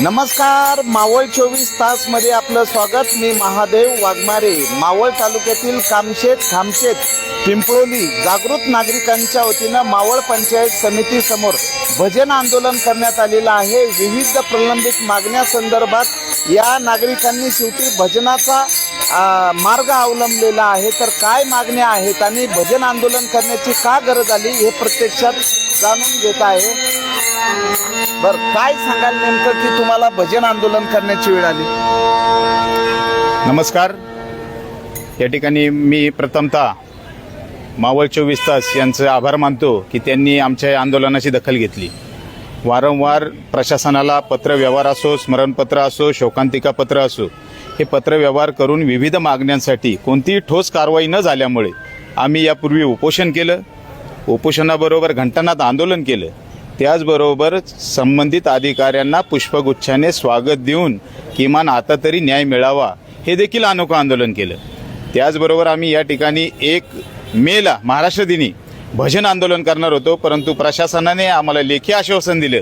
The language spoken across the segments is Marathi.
नमस्कार मावळ चोवीस तासमध्ये आपलं स्वागत. मी महादेव वाघमारे. मावळ तालुक्यातील कामशेत खामशेत पिंपळोली जागृत नागरिकांच्या वतीनं मावळ पंचायत समिती समोर भजन आंदोलन करण्यात आलेलं आहे. विविध प्रलंबित मागण्या संदर्भात या नागरिकांनी शेवटी भजनाचा मार्ग अवलंबलेला आहे. तर काय मागण्या आहेत आणि भजन आंदोलन करण्याची का गरज आली हे प्रत्यक्षात जाणून घेत आहे. बर काय सांगाल नेमकं की तुम्हाला भजन आंदोलन करण्याची वेळ आली? नमस्कार. या ठिकाणी मी प्रथमतः मावळ चोवीस तास यांचे आभार मानतो की त्यांनी आमच्या आंदोलनाची दखल घेतली. वारंवार प्रशासनाला पत्रव्यवहार असो स्मरणपत्र असो शोकांतिका पत्र असो हे पत्रव्यवहार करून विविध मागण्यांसाठी कोणतीही ठोस कारवाई न झाल्यामुळे आम्ही यापूर्वी उपोषण केलं. उपोषणाबरोबर घंटानाथ आंदोलन केलं. त्याचबरोबर संबंधित अधिकाऱ्यांना पुष्पगुच्छाने स्वागत देऊन किमान आता तरी न्याय मिळावा हे देखील अनोखं आंदोलन केलं. त्याचबरोबर आम्ही या ठिकाणी एक मेला महाराष्ट्र दिनी भजन आंदोलन करणार होतो परंतु प्रशासनाने आम्हाला लेखी आश्वासन दिलं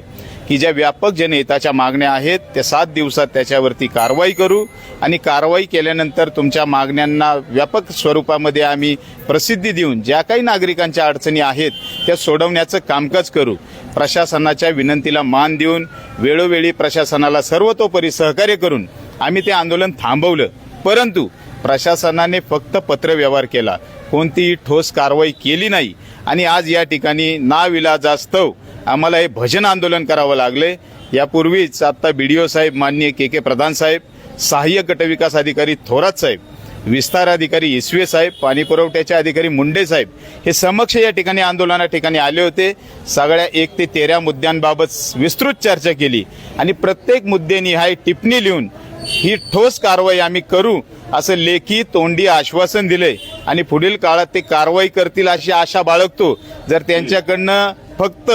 की ज्या व्यापक जनहिताच्या मागण्या आहेत त्या सात दिवसात त्याच्यावरती कारवाई करू आणि कारवाई केल्यानंतर तुमच्या मागण्यांना व्यापक स्वरूपामध्ये आम्ही प्रसिद्धी देऊन ज्या काही नागरिकांच्या अडचणी आहेत त्या सोडवण्याचं कामकाज करू. प्रशासनाच्या विनंतीला मान देऊन वेळोवेळी प्रशासनाला सर्वतोपरी सहकार्य करून आम्ही ते आंदोलन थांबवलं. परंतु प्रशासनाने फक्त पत्रव्यवहार केला. कोणतीही ठोस कारवाई केली नाही. आणि आज या ठिकाणी नाविलाजास्तव आम्हाला हे भजन आंदोलन करावं लागले. यापूर्वीच आता बी डी ओ साहेब माननीय के के प्रधान साहेब सहाय्यक गटविकास अधिकारी थोरात साहेब विस्तार अधिकारी इसवे साहेब पाणी पुरवठ्याचे अधिकारी मुंडे साहेब हे समक्ष या ठिकाणी आंदोलना ठिकाणी आले होते. सगळ्या एक ते तेरा मुद्द्यांबाबत विस्तृत चर्चा केली आणि प्रत्येक मुद्देनिहाय टिप्पणी लिहून ही ठोस कारवाई आम्ही करू असं लेखी तोंडी आश्वासन दिले आणि पुढील काळात ते कारवाई करतील अशी आशा बाळगतो. जर त्यांच्याकडनं फक्त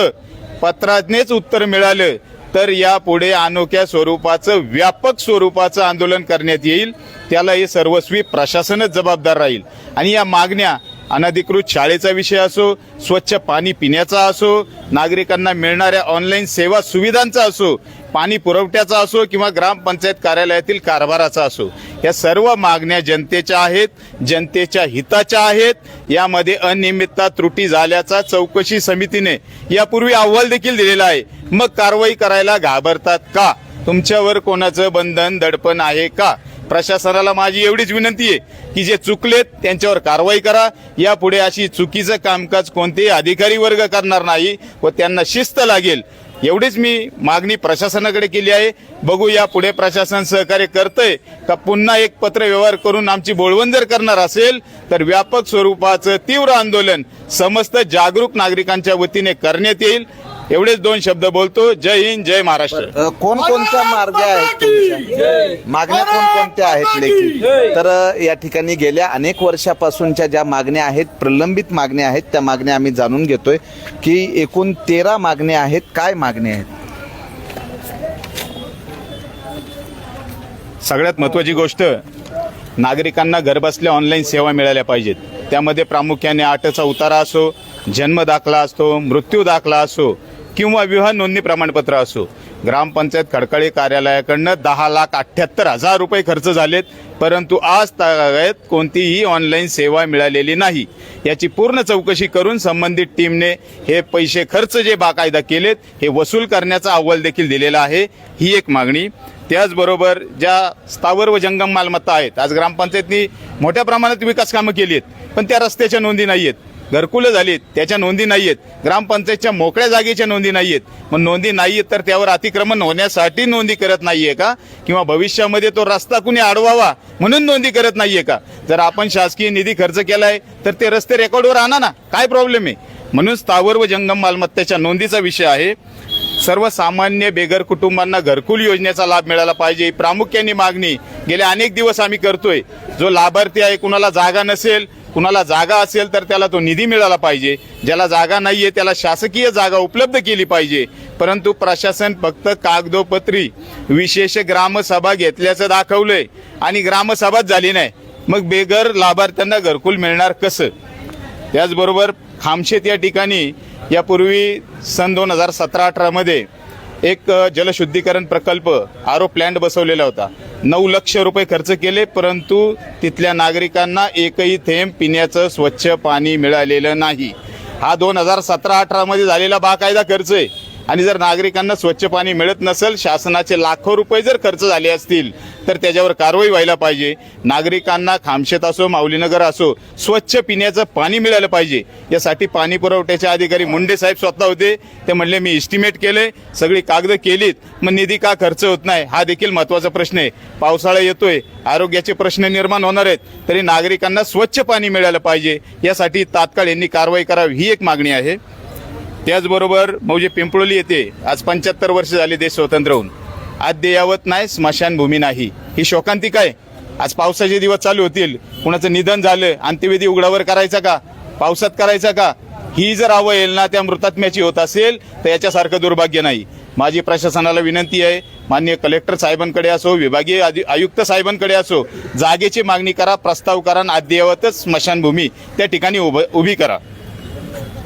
पत्रानेच उत्तर मिळालं तर यापुढे अनोख्या स्वरूपाचं व्यापक स्वरूपाचं आंदोलन करण्यात येईल. त्याला हे सर्वस्वी प्रशासनच जबाबदार राहील. आणि या मागण्या अनधिकृत शाळेचा विषय असो स्वच्छ पाणी पिण्याचा असो नागरिकांना मिळणाऱ्या ऑनलाईन सेवा सुविधांचा असो पाणी पुरवठ्याचा असो किंवा ग्रामपंचायत कार्यालयातील कारभाराचा असो या सर्व मागण्या जनतेच्या आहेत जनतेच्या हिताच्या आहेत. यामध्ये अनियमितता त्रुटी झाल्याचा चौकशी समितीने यापूर्वी अहवाल देखील दिलेला आहे. मग कारवाई करायला घाबरतात का? तुमच्यावर कोणाचं बंधन दडपण आहे का? प्रशासनाला माझी एवढीच विनंती आहे की जे चुकलेत त्यांच्यावर कारवाई करा. यापुढे अशी चुकीचं कामकाज कोणतेही अधिकारी वर्ग करणार नाही व त्यांना शिस्त लागेल. एवढीच मी मागणी प्रशासनाकडे केली आहे. बघू या पुढे प्रशासन सहकार्य करतंय का पुन्हा एक पत्र व्यवहार करून आमची बोळवण जर करणार असेल तर व्यापक स्वरूपाचं तीव्र आंदोलन समस्त जागरूक नागरिकांच्या वतीने करण्यात येईल. एवढेच दोन शब्द बोलतो. जय हिंद जय महाराष्ट्र. अ, कोणकोणत्या मार्ग आहेत मागण्या कोणकोणत्या आहेत लेखी? तर या ठिकाणी गेल्या अनेक वर्षापासूनच्या ज्या मागण्या आहेत प्रलंबित मागण्या आहेत त्या मागण्या आम्ही जाणून घेतोय की एकूण तेरा मागण्या आहेत. काय मागण्या आहेत? सगळ्यात महत्त्वाची गोष्ट नागरिकांना घरबसल्या ऑनलाईन सेवा मिळाल्या पाहिजेत. त्यामध्ये प्रामुख्याने आठचा उतारा असो जन्म दाखला असतो मृत्यू दाखला असो किंवा विवाह नोंदणी प्रमाणपत्र असो. ग्रामपंचायत खडकाळी कार्यालयाकडनं दहा लाख अठ्ठ्याहत्तर हजार रुपये खर्च झालेत परंतु आज तागायत कोणतीही ऑनलाईन सेवा मिळालेली नाही. याची पूर्ण चौकशी करून संबंधित टीमने हे पैसे खर्च जे बाकायदा केलेत हे वसूल करण्याचा अहवाल देखील दिलेला आहे. ही एक मागणी. त्याचबरोबर ज्या स्थावर व जंगम मालमत्ता आहेत आज ग्रामपंचायतनी मोठ्या प्रमाणात विकास कामं केली आहेत पण त्या रस्त्याच्या नोंदी नाही आहेत घरकुलं झालीत त्याच्या नोंदी नाही आहेत ग्रामपंचायतच्या मोकळ्या जागेच्या नोंदी नाही आहेत मग नोंदी नाही आहेत तर त्यावर अतिक्रमण होण्यासाठी नोंदी करत नाहीये का? किंवा भविष्यामध्ये तो रस्ता कुणी अडवावा म्हणून नोंदी करत नाहीये का? जर आपण शासकीय निधी खर्च केलाय तर ते रस्ते रेकॉर्डवर आणा ना. काय प्रॉब्लेम आहे? म्हणून स्थावर व जंगम मालमत्तेच्या नोंदीचा विषय आहे. सर्वसामान्य बेघर कुटुंबांना घरकुल योजनेचा लाभ मिळाला पाहिजे. प्रामुख्याने मागणी गेले अनेक दिवस आम्ही करतोय. जो लाभार्थी आहे कुणाला जागा नसेल कुणाला जागा असेल तर त्याला तो निधी मिळाला पाहिजे. ज्याला जागा नाहीये त्याला शासकीय जागा उपलब्ध केली पाहिजे. परंतु प्रशासन फक्त कागदोपत्री विशेष ग्रामसभा घेतल्याचं दाखवलंय आणि ग्रामसभाच झाली नाही. मग बेघर लाभार्थ्यांना घरकुल मिळणार कसं? त्याचबरोबर खामशेत या ठिकाणी यापूर्वी सन दोन हजार सतरा अठरामध्ये एक जलशुद्धीकरण प्रकल्प आरो प्लॅन्ट बसवलेला होता. नऊ लक्ष रुपये खर्च केले परंतु तिथल्या नागरिकांना एकही थेंब पिण्याचं स्वच्छ पाणी मिळालेलं नाही. हा दोन हजार सतरा अठरामध्ये झालेला बाकायदा खर्च आहे. आणि जर नागरिकांना स्वच्छ पाणी मिळत नसेल शासनाचे लाखो रुपये जर खर्च झाले असतील तर त्याच्यावर कारवाई व्हायला पाहिजे. नागरिकांना खामशेत असो माऊलीनगर असो स्वच्छ पिण्याचं पाणी मिळालं पाहिजे. यासाठी पाणी पुरवठ्याचे अधिकारी मुंडे साहेब स्वतः होते. ते म्हणले मी इस्टिमेट केले सगळी कागद केलीत मग निधी का खर्च होत नाही? हा देखील महत्त्वाचा प्रश्न आहे. पावसाळा येतोय आरोग्याचे प्रश्न निर्माण होणार आहेत. तरी नागरिकांना स्वच्छ पाणी मिळालं पाहिजे. यासाठी तात्काळ यांनी कारवाई करावी ही एक मागणी आहे. त्याचबरोबर मौजे पिंपळोली येथे आज पंच्याहत्तर वर्ष झाली देश स्वतंत्र होऊन. अद्ययावत नाही स्मशानभूमी नाही. ही शोकांतिका आहे आज पावसाचे दिवस चालू होतील. कुणाचं निधन झालं अंत्यविधी उघडावर करायचा का? पावसात करायचा का? ही जर अवहेलना त्या मृतात्म्याची होत असेल तर याच्यासारखं दुर्भाग्य नाही. माझी प्रशासनाला विनंती आहे मान्य कलेक्टर साहेबांकडे असो विभागीय आयुक्त साहेबांकडे असो जागेची मागणी करा प्रस्ताव करा आणि अद्ययावतच स्मशानभूमी त्या ठिकाणी उभ- उभी करा.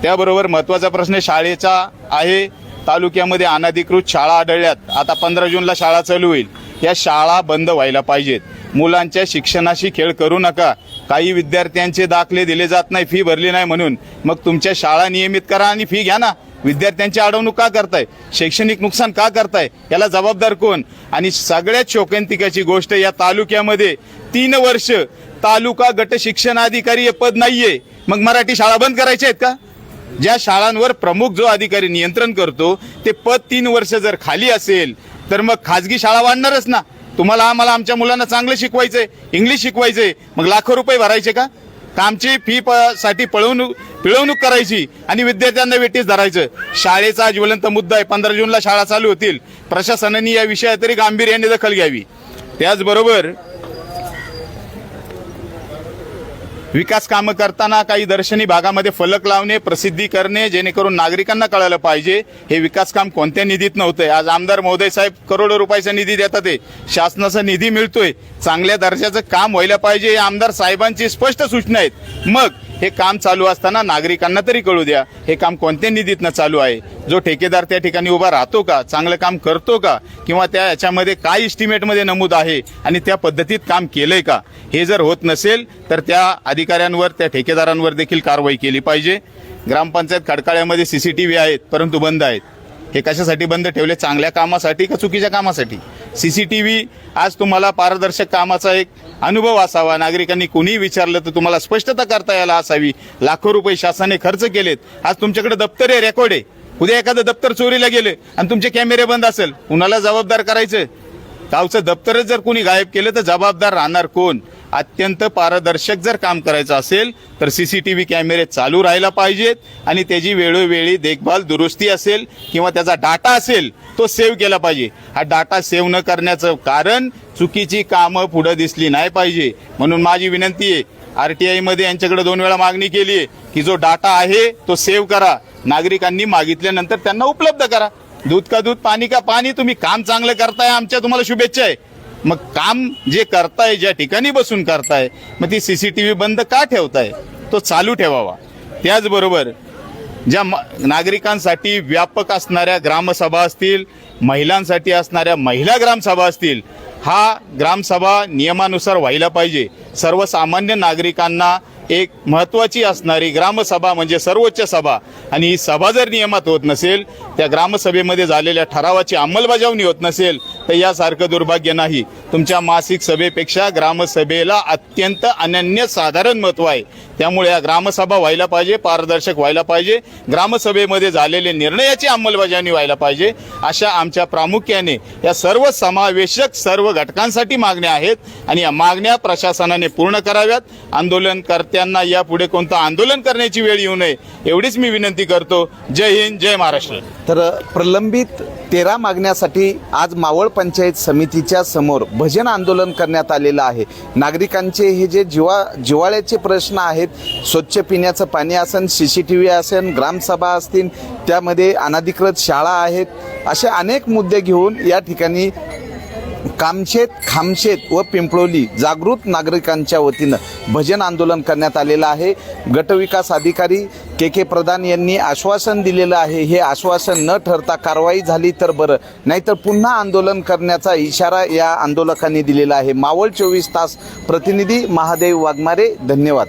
त्याबरोबर महत्त्वाचा प्रश्न शाळेचा आहे. तालुक्यामध्ये अनधिकृत शाळा आढळल्यात. आता पंधरा जूनला शाळा चालू होईल. या शाळा बंद व्हायला पाहिजेत. मुलांच्या शिक्षणाशी खेळ करू नका. काही विद्यार्थ्यांचे दाखले दिले जात नाही फी भरली नाही म्हणून. मग तुमच्या शाळा नियमित करा आणि फी घ्या ना. विद्यार्थ्यांची अडवणूक का करताय? शैक्षणिक नुकसान का करताय? याला जबाबदार कोण? आणि सगळ्यात शोकांतिकाची गोष्ट या तालुक्यामध्ये तीन वर्ष तालुका गट शिक्षणाधिकारी हे पद नाहीये. मग मराठी शाळा बंद करायच्या आहेत का? ज्या शाळांवर प्रमुख जो अधिकारी नियंत्रण करतो ते पद तीन वर्ष जर खाली असेल तर मग खाजगी शाळा वाढणारच ना. तुम्हाला आम्हाला आमच्या मुलांना चांगलं शिकवायचंय इंग्लिश शिकवायचंय मग लाखो रुपये भरायचे का? तर आमची फी प- साठी पळवणूक पिळवणूक करायची आणि विद्यार्थ्यांना वेटीस धरायचं. शाळेचा ज्वलंत मुद्दा आहे पंधरा जूनला शाळा चालू होतील. प्रशासनाने या विषयात तरी गांभीर्याने दखल घ्यावी. त्याचबरोबर विकास कामं करताना काही दर्शनी भागामध्ये फलक लावणे प्रसिद्धी करणे जेणेकरून नागरिकांना कळायला पाहिजे. हे विकास काम कोणत्या निधीत नव्हतंय आज आमदार महोदय साहेब करोडो रुपयाचा निधी देतात ते शासनाचा निधी मिळतोय. चांगल्या दर्जाचं काम व्हायला पाहिजे. हे आमदार साहेबांची स्पष्ट सूचना आहेत. मग हे काम चालू असताना नागरिकांना तरी कळू द्या हे काम कोणत्या निधीतनं चालू आहे? जो ठेकेदार त्या ठिकाणी उभा राहतो का? चांगलं काम करतो का? किंवा त्या याच्यामध्ये काय इस्टिमेटमध्ये नमूद आहे? आणि त्या पद्धतीत काम केलंय का? हे जर होत नसेल तर त्या अधिकाऱ्यांवर त्या ठेकेदारांवर देखील कारवाई केली पाहिजे. ग्रामपंचायत खडकाळ्यामध्ये सी सी टी व्ही आहेत परंतु बंद आहेत. हे कशासाठी बंद ठेवले? चांगल्या कामासाठी का चुकीच्या कामासाठी? सी सी टी व्ही आज तुम्हाला पारदर्शक कामाचा एक अनुभव असावा. नागरिकांनी कुणीही विचारलं तर तुम्हाला स्पष्टता करता यायला असावी. लाखो रुपये शासनाने खर्च केलेत. आज तुमच्याकडे दप्तर आहे रेकॉर्ड आहे. उद्या एखादं दप्तर चोरीला गेले आणि तुमचे कॅमेरे बंद असेल कुणाला जबाबदार करायचं? गावचं दप्तरच जर कोणी गायब केलं तर जबाबदार राहणार कोण? अत्यंत पारदर्शक जर काम करायचं असेल तर सी सी टी व्ही कॅमेरे चालू राहायला पाहिजेत आणि त्याची वेळोवेळी देखभाल दुरुस्ती असेल किंवा त्याचा डाटा असेल तो सेव्ह केला पाहिजे. हा डाटा सेव्ह न करण्याचं कारण चुकीची कामं पुढं दिसली नाही पाहिजे. म्हणून माझी विनंती आहे आर टी आयमध्ये यांच्याकडे दोन वेळा मागणी केली आहे की जो डाटा आहे तो सेव्ह करा. नागरिकांनी मागितल्यानंतर त्यांना उपलब्ध करा. दूध का दूध पाणी का पाणी तुम्ही काम चांगलं करताय आमच्या तुम्हाला शुभेच्छा आहे. मग काम जे करताय ज्या ठिकाणी बसून करताय मग ती सी सी टी व्ही बंद का ठेवताय? तो चालू ठेवावा. त्याचबरोबर ज्या म- नागरिकांसाठी व्यापक असणाऱ्या ग्रामसभा असतील महिलांसाठी असणाऱ्या महिला ग्रामसभा असतील हा ग्रामसभा नियमानुसार व्हायला पाहिजे. सर्वसामान्य नागरिकांना एक महत्त्वाची असणारी ग्रामसभा म्हणजे सर्वोच्च सभा. आणि ही सभा जर नियमात होत नसेल त्या ग्रामसभेमध्ये झालेल्या ठरावाची अंमलबजावणी होत नसेल तर यासारखं दुर्भाग्य नाही. तुमच्या मासिक सभेपेक्षा ग्रामसभेला अत्यंत अनन्य साधारण महत्त्व आहे. त्यामुळे या ग्रामसभा व्हायला पाहिजे पारदर्शक व्हायला पाहिजे ग्रामसभेमध्ये झालेले निर्णयाची अंमलबजावणी व्हायला पाहिजे अशा आमच्या प्रामुख्याने या सर्व समावेशक सर्व घटकांसाठी मागण्या आहेत आणि या मागण्या प्रशासनाने पूर्ण कराव्यात. आंदोलनकर्त्यांना यापुढे कोणतं आंदोलन करण्याची वेळ येऊ नये एवढीच मी विनंती करतो. जय हिंद जय महाराष्ट्र. तर प्रलंबित तेरा मागण्यासाठी आज मावळ पंचायत समितीच्या समोर भजन आंदोलन करण्यात आलेलं आहे. नागरिकांचे हे जे जिवा जिवाळ्याचे प्रश्न आहेत स्वच्छ पिण्याचं पाणी असेल सी सी टी व्ही असेल ग्रामसभा असतील त्यामध्ये अनधिकृत शाळा आहेत असे अनेक मुद्दे घेऊन या ठिकाणी कामशेत खामशेत व पिंपळोली जागृत नागरिकांच्या वतीनं भजन आंदोलन करण्यात आलेलं आहे. गटविकास अधिकारी के के प्रधान यांनी आश्वासन दिलेलं आहे. हे आश्वासन न ठरता कारवाई झाली तर बरं. नाहीतर पुन्हा आंदोलन करण्याचा इशारा या आंदोलकांनी दिलेला आहे. मावळ चोवीस तास प्रतिनिधी महादेव वाघमारे धन्यवाद.